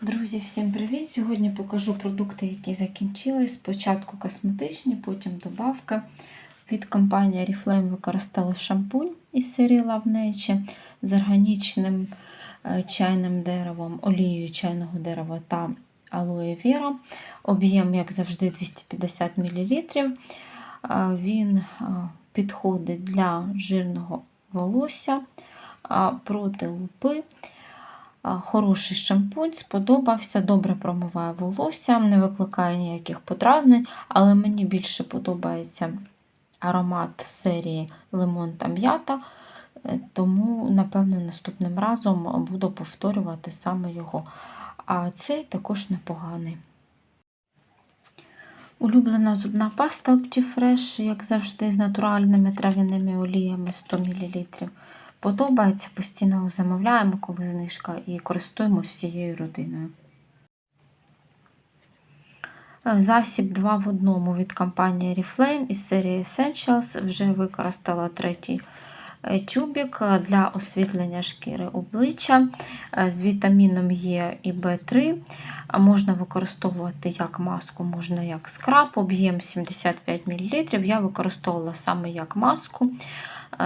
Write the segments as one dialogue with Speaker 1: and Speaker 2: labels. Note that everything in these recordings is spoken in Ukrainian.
Speaker 1: Друзі, всім привіт! Сьогодні покажу продукти, які закінчились. Спочатку косметичні, потім добавки. Від компанії Oriflame використали шампунь із серії Love Nature з органічним е, чайним деревом, олією чайного дерева та алоє віра. Об'єм, як завжди, 250 мл. Е, Він е, підходить для жирного волосся проти лупи. Хороший шампунь, сподобався, добре промиває волосся, не викликає ніяких подразнень, але мені більше подобається аромат серії Лимон та м'ята, е, тому, напевно, наступним разом буду повторювати саме його. А цей також непоганий. Улюблена зубна паста Optifresh, як завжди, з натуральними трав'яними оліями 100 мл. Подобається, постійно замовляємо, коли знижка, і користуємося всією родиною. Е, Засіб 2 в одному від компанії Reflame із серії Essentials вже використала третій е, тюбик е, для освітлення шкіри обличчя з вітаміном Е і В3. Можна використовувати як маску, можна як скраб, об'єм 75 мл. Я використовувала саме як маску.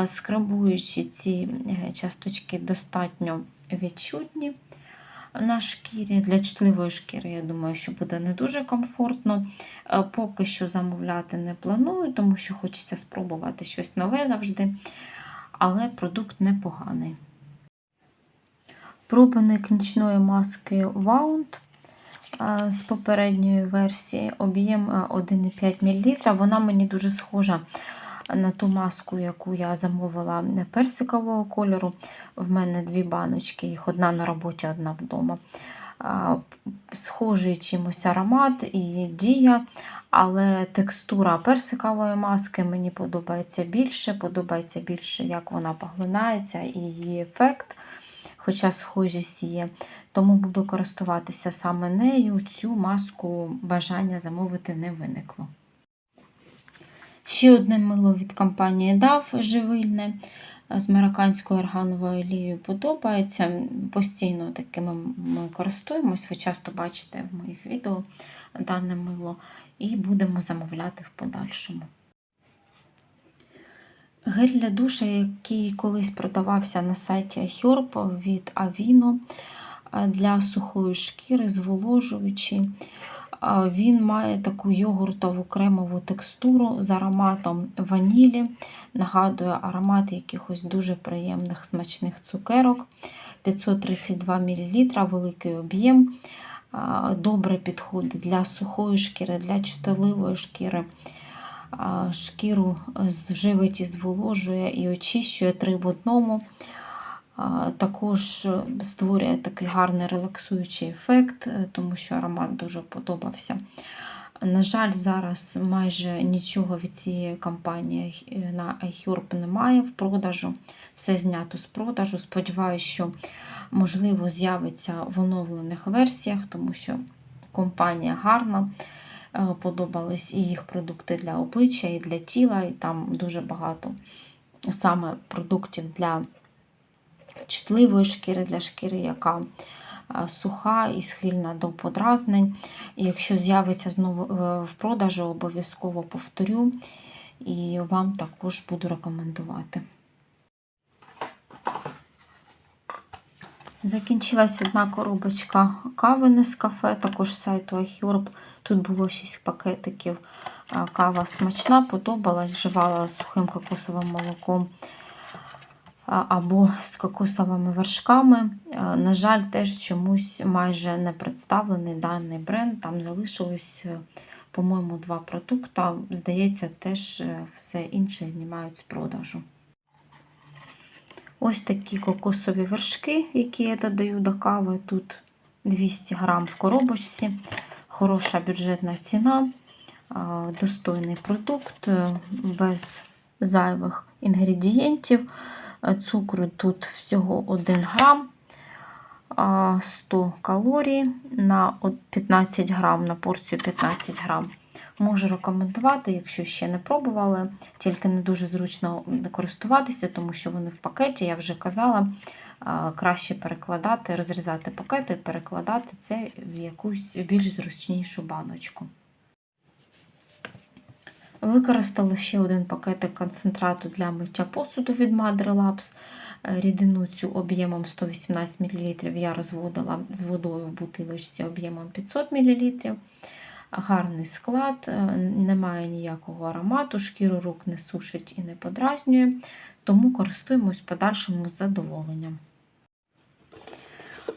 Speaker 1: Скрабуючи ці часточки достатньо відчутні на шкірі. Для чутливої шкіри, я думаю, що буде не дуже комфортно. Поки що замовляти не планую, тому що хочеться спробувати щось нове завжди. Але продукт непоганий. Пробник нічної маски Wound з попередньої версії, об'єм 1,5 мл. Вона мені дуже схожа на ту маску, яку я замовила персикового кольору. В мене дві баночки, їх одна на роботі, одна вдома. Схожий чимось аромат і дія, але текстура персикової маски мені подобається більше, подобається більше, як вона поглинається і її ефект, хоча схожість є. Тому буду користуватися саме нею. Цю маску бажання замовити не виникло. Ще одне мило від компанії DAF живильне з марокканською органовою олією подобається. Постійно такими ми користуємось, ви часто бачите в моїх відео дане мило, і будемо замовляти в подальшому. Гель для душа, який колись продавався на сайті iHerb від Avino для сухої шкіри, зволожуючий. Він має таку йогуртову кремову текстуру з ароматом ванілі. Нагадує аромат якихось дуже приємних смачних цукерок. 532 мл, великий об'єм. Добре підходить для сухої шкіри, для чутливої шкіри. Шкіру живить і зволожує і очищує три в одному. Також створює такий гарний релаксуючий ефект, е, тому що аромат дуже подобався. На жаль, зараз майже нічого від цієї компанії е, на iHerb немає в продажу. Все знято з продажу. Сподіваюся, що, можливо, з'явиться в оновлених версіях, тому що компанія гарна. Е, подобались і їх продукти для обличчя, і для тіла, і там дуже багато саме продуктів для чутливої шкіри для шкіри, яка суха і схильна до подразнень. І якщо з'явиться знову е, в продажу, обов'язково повторю і вам також буду рекомендувати. Закінчилась одна коробочка кави з кафе, також сайту iHerb. Тут було 6 пакетиків. Кава смачна, подобалась, вживала сухим кокосовим молоком або з кокосовими вершками. На жаль, теж чомусь майже не представлений даний бренд. Там залишилось, по-моєму, два продукти. Здається, теж е, все інше знімають з продажу. Ось такі кокосові вершки, які я додаю до кави. Тут 200 грам в коробочці, хороша бюджетна ціна, достойний продукт, е, без зайвих інгредієнтів. Цукру тут всього 1 грам, 100 калорій на 15 грам, на порцію 15 грам. Можу рекомендувати, якщо ще не пробували, тільки не дуже зручно користуватися, тому що вони в пакеті, я вже казала, краще перекладати, розрізати пакети, перекладати це в якусь більш зручнішу баночку. Використала ще один пакетик концентрату для миття посуду від Mother Labs. Е, Рідину цю об'ємом 118 мл я розводила з водою в бутилочці об'ємом 500 мл. Гарний склад, е, немає ніякого аромату, шкіру рук не сушить і не подразнює, тому користуємось подальшому задоволенням.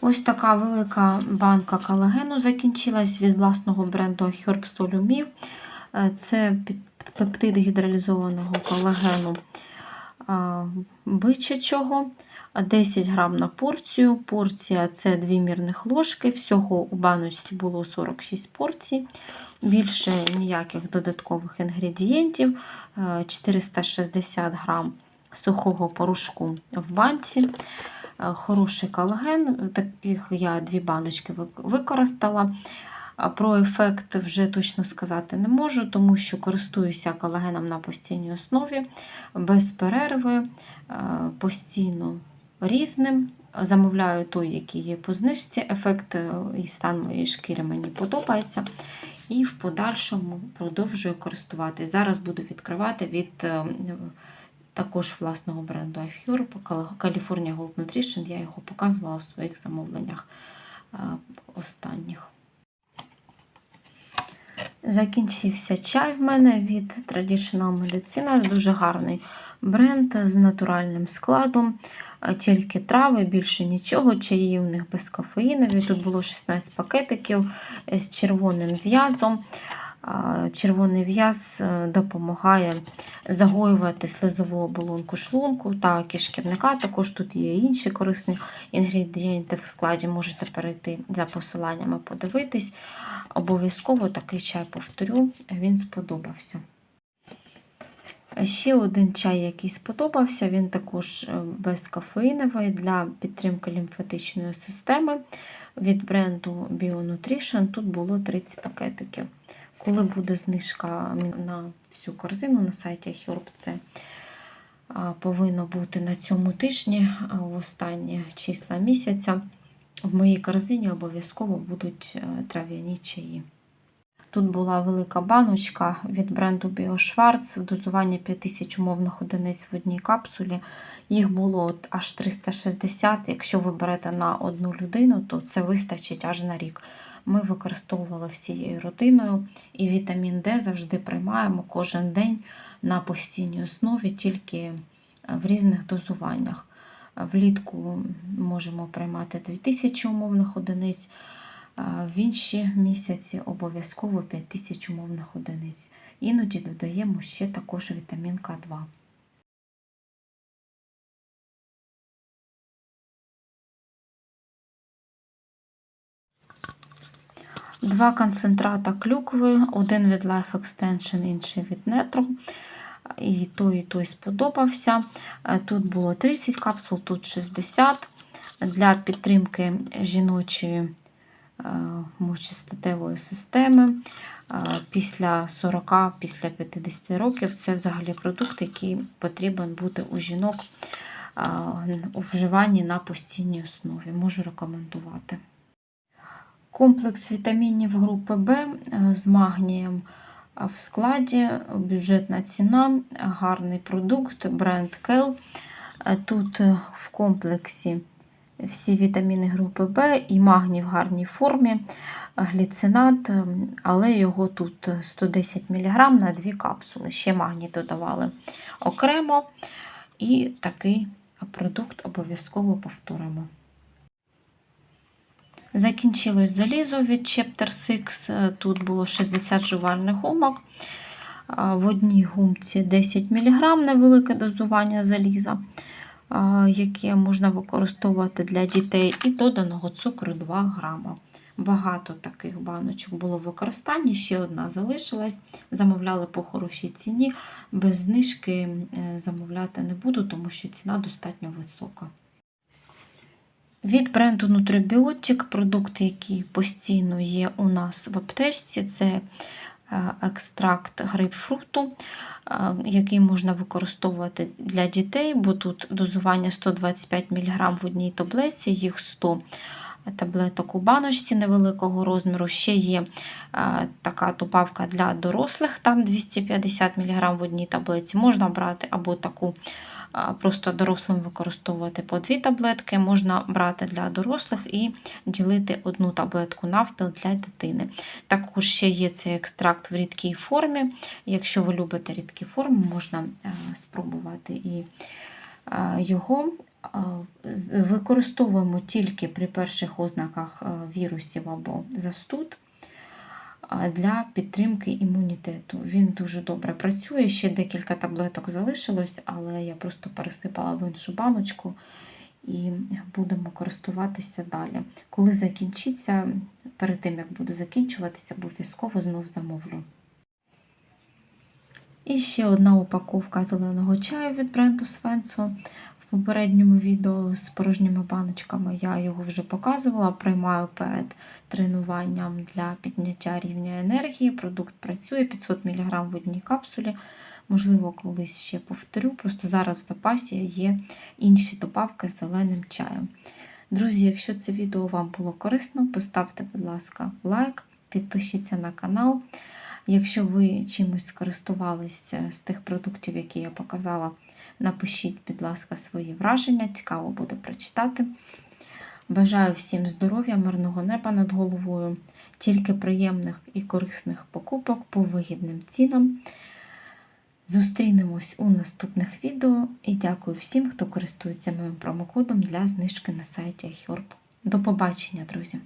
Speaker 1: Ось така велика банка колагену закінчилась від власного бренду Herb Solumів. Е, Це під- пептид гідралізованого колагену бичачого. 10 грам на порцію. Порція це 2 мірних ложки. Всього у баночці було 46 порцій. Більше ніяких додаткових інгредієнтів. Е, 460 грам сухого порошку в банці. Е, Хороший колаген. Таких я дві баночки використала. Про ефект вже точно сказати не можу, тому що користуюся колагеном на постійній основі, без перерви, е, постійно різним. Замовляю той, який є по знижці. Ефект е, і стан моєї шкіри мені подобається. І в подальшому продовжую користуватись. Зараз буду відкривати від е, також власного бренду iFure, California Gold Nutrition. Я його показувала в своїх замовленнях останніх. Закінчився чай в мене від Traditional Medicina. Дуже гарний бренд з натуральним складом. Тільки трави, більше нічого. Чаї у них без кофеїнові. Тут було 16 пакетиків з червоним в'язом. Червоний в'яз е, допомагає загоювати слизову оболонку шлунку та кишківника. Також тут є інші корисні інгредієнти в складі. Можете перейти за посиланнями, подивитись. Обов'язково такий чай повторю, він сподобався. Ще один чай, який сподобався, він також е, безкофеїновий для підтримки лімфатичної системи від бренду BioNutrition. Тут було 30 пакетиків. Коли буде знижка на всю корзину на сайті Herb, це повинно бути на цьому тижні, в останні числа місяця. В моїй корзині обов'язково будуть е, трав'яні чаї. Тут була велика баночка від бренду BioSchwarz в дозуванні 5000 умовних одиниць в одній капсулі. Їх було от аж 360. Якщо ви берете на одну людину, то це вистачить аж на рік. Ми використовували всією родиною і вітамін Д завжди приймаємо кожен день на постійній основі, тільки в різних дозуваннях. Влітку можемо приймати 2000 умовних одиниць, в інші місяці обов'язково 5000 умовних одиниць. Іноді додаємо ще також вітамін К2. Два концентрата клюкви, один від Life Extension, інший від Netro. І той, і той сподобався. Е, Тут було 30 капсул, тут 60 для підтримки жіночої е, мочестатевої системи. Е, Після 40, після 50 років це взагалі продукт, який потрібен бути у жінок у вживанні на постійній основі. Можу рекомендувати. Комплекс вітамінів групи В е, з магнієм в складі, бюджетна ціна, гарний продукт, бренд Кел. Тут е, в комплексі всі вітаміни групи В і магній в гарній формі, гліцинат, е, але його тут 110 мг на дві капсули. Ще магній додавали окремо. І такий продукт обов'язково повторимо. Закінчилось залізо від Chapter 6. Тут було 60 жувальних гумок. В одній гумці 10 мг невелике дозування заліза, яке можна використовувати для дітей, і доданого цукру 2 грама. Багато таких баночок було в використанні, ще одна залишилась. Замовляли по хорошій ціні. Без знижки замовляти не буду, тому що ціна достатньо висока. Від бренду Nutribiotic. Продукт, який постійно є у нас в аптечці, це е, екстракт грейпфруту, е, який можна використовувати для дітей, бо тут дозування 125 мг в одній таблетці, їх 100 таблеток у баночці невеликого розміру. Ще є е, така добавка для дорослих, там 250 мг в одній таблетці. Можна брати або таку просто дорослим використовувати по дві таблетки, можна брати для дорослих і ділити одну таблетку навпіл для дитини. Також ще є цей екстракт в рідкій формі. Якщо ви любите рідкі форми, можна е, спробувати і е, його. Використовуємо тільки при перших ознаках е, вірусів або застуд для підтримки імунітету. Він дуже добре працює. Ще декілька таблеток залишилось, але я просто пересипала в іншу баночку і будемо користуватися далі. Коли закінчиться, перед тим як буду закінчуватися, обов'язково знов замовлю. І ще одна упаковка зеленого чаю від бренду Свенсо. В попередньому відео з порожніми баночками я його вже показувала. Приймаю перед тренуванням для підняття рівня енергії. Продукт працює 500 мг в одній капсулі. Можливо, колись ще повторю. Просто зараз в запасі є інші добавки з зеленим чаєм. Друзі, якщо це відео вам було корисно, поставте, будь ласка, лайк, підпишіться на канал. Якщо ви чимось скористувалися з тих продуктів, які я показала, напишіть, будь ласка, свої враження, цікаво буде прочитати. Бажаю всім здоров'я, мирного неба над головою, тільки приємних і корисних покупок по вигідним цінам. Зустрінемось у наступних відео і дякую всім, хто користується моїм промокодом для знижки на сайті iHerb. До побачення, друзі!